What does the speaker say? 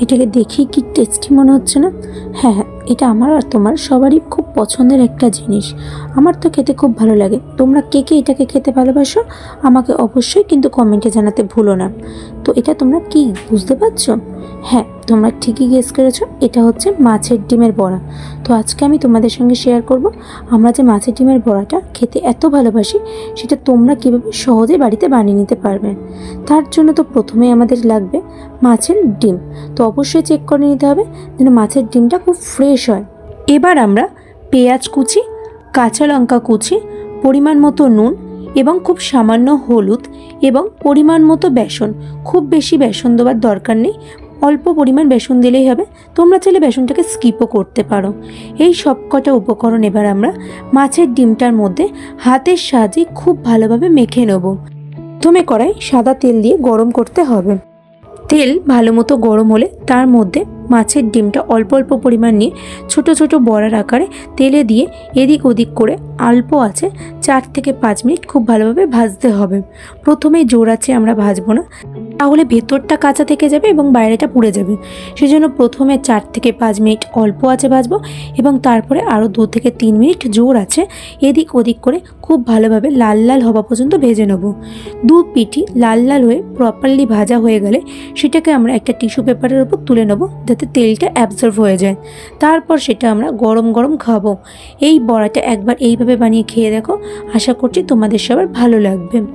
এটাকে দেখি কি টেস্টি মনে হচ্ছে না? হ্যাঁ হ্যাঁ এটা আমার আর তোমার সবারই খুব পছন্দের একটা জিনিস। আমার তো খেতে খুব ভালো লাগে। তোমরা কে কে এটাকে খেতে ভালোবাসো আমাকে অবশ্যই কিন্তু কমেন্টে জানাতে ভুলো না। তো এটা তোমরা কি, বুঝতে পারছ? হ্যাঁ তোমরা ঠিকই গেস করেছ, এটা হচ্ছে মাছের ডিমের বড়া। তো আজকে আমি তোমাদের সঙ্গে শেয়ার করব, আমরা যে মাছের ডিমের বড়াটা খেতে এত ভালোবাসি, সেটা তোমরা কীভাবে সহজে বাড়িতে বানিয়ে নিতে পারবে। তার জন্য তো প্রথমেই আমাদের লাগবে মাছের ডিম। তো অবশ্যই চেক করে নিতে হবে, যেন মাছের ডিমটা খুব ফ্রেশ হয়। এবার আমরা পেঁয়াজ কুচি, কাঁচা লঙ্কা কুচি, পরিমাণ মতো নুন এবং খুব সামান্য হলুদ এবং পরিমাণ মতো বেসন। খুব বেশি বেসন দেওয়ার দরকার নেই অল্প পরিমাণ বেসন দিলেই হবে। তোমরা চাইলে বেসনটাকে স্কিপও করতে পারো। এই সব কটা উপকরণ এবার আমরা মাছের ডিমটার মধ্যে হাতের সাহায্যে খুব ভালোভাবে মেখে নেব। প্রথমে কড়াই সাদা তেল দিয়ে গরম করতে হবে। তেল ভালো মতো গরম হলে তার মধ্যে মাছের ডিমটা অল্প অল্প পরিমাণ নিয়ে ছোট ছোট বড়ার আকারে তেলে দিয়ে এদিক ওদিক করে অল্প আছে চার থেকে পাঁচ মিনিট খুব ভালোভাবে ভাজতে হবে। প্রথমে জোর আছে আমরা ভাজবো না। তাহলে ভেতরটা কাঁচা থেকে যাবে এবং বাইরেটা পুড়ে যাবে। সেজন্য প্রথমে চার থেকে পাঁচ মিনিট অল্প আছে ভাজবো এবং তারপরে আরও দু থেকে তিন মিনিট জোর আছে এদিক ওদিক করে খুব ভালোভাবে লাল লাল হওয়া পর্যন্ত ভেজে নেব। দু পিঠি লাল লাল হয়ে প্রপারলি ভাজা হয়ে গেলে সেটাকে আমরা একটা টিস্যু পেপারের উপর তুলে নেব যাতে তেলটা অ্যাবজর্ভ হয়ে যায়। তারপর সেটা আমরা গরম গরম খাব। এই বড়াটা একবার এইভাবে বানিয়ে খেয়ে দেখো। আশা করছি তোমাদের সবার ভালো লাগবে।